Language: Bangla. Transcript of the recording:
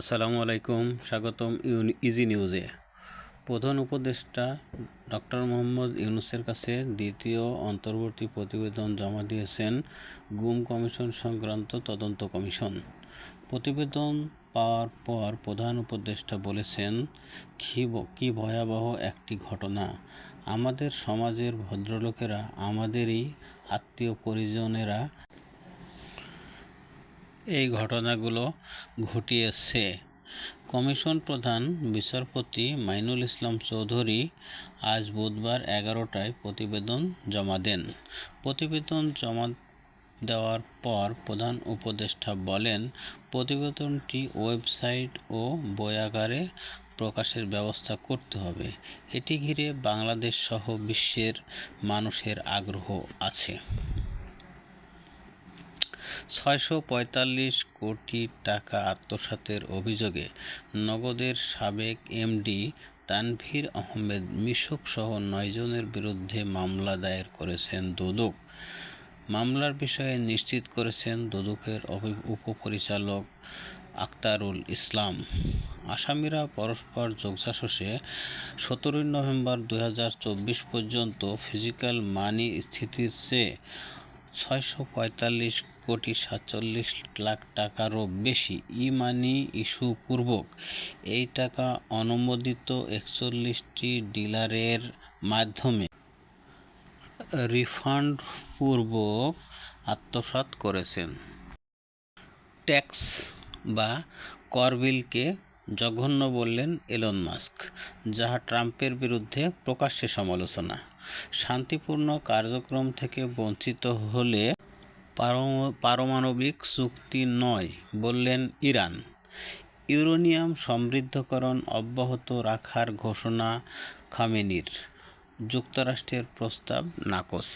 আসসালামু আলাইকুম, স্বাগতম ইজি নিউজে। প্রধান উপদেষ্টা ডক্টর মোহাম্মদ ইউনুসের কাছে দ্বিতীয় অন্তর্বর্তী প্রতিবেদন জমা দিয়েছেন গুম কমিশন সংক্রান্ত তদন্ত কমিশন। প্রতিবেদন পাওয়ার পর প্রধান উপদেষ্টা বলেছেন কী ভয়াবহ একটি ঘটনা। আমাদের সমাজের ভদ্রলোকেরা, আমাদেরই আত্মীয় পরিজনেরা এই ঘটনাগুলো ঘটিয়েছে। কমিশন প্রধান বিচারপতি মাইনুল ইসলাম চৌধুরী আজ বুধবার এগারোটায় প্রতিবেদন জমা দেন। প্রতিবেদন জমা দেওয়ার পর প্রধান উপদেষ্টা বলেন, প্রতিবেদনটি ওয়েবসাইট ও বয়াগারে প্রকাশের ব্যবস্থা করতে হবে। এটি ঘিরে বাংলাদেশ সহ বিশ্বের মানুষের আগ্রহ আছে। ছয়শো পঁয়তাল্লিশ কোটি টাকা আত্মসাতের অভিযোগে নগদের সাবেক এমডি তানভীর আহমেদ মিশুক সহ নয়জনের বিরুদ্ধে মামলা দায়ের করেছেন দুদক। মামলার বিষয়ে নিশ্চিত করেছেন দুদকের উপপরিচালক আক্তারুল ইসলাম। আসামিরা পরস্পর যোগসাজশে সতেরোই নভেম্বর দুই হাজার চব্বিশ পর্যন্ত ফিজিক্যাল মানি স্থিতির চেয়ে ছয়শো পঁয়তাল্লিশ কোটি সাতচল্লিশ লাখ টাকারও বেশি ই মানি ইস্যু পূর্বক এই টাকা অনুমোদিত একচল্লিশটি ডিলারের মাধ্যমে রিফান্ড পূর্বক আত্মসাৎ করেছেন। ট্যাক্স বা কর বিলকে জঘন্য বললেন এলন মাস্ক, যাহা ট্রাম্পের বিরুদ্ধে প্রকাশ্যে সমালোচনা। শান্তিপূর্ণ কার্যক্রম থেকে বঞ্চিত হলে পারমাণবিক চুক্তি নয়, বললেন ইরান। ইউরোনিয়াম সমৃদ্ধকরণ অব্যাহত রাখার ঘোষণা খামেনির। যুক্তরাষ্ট্রের প্রস্তাব নাকচ।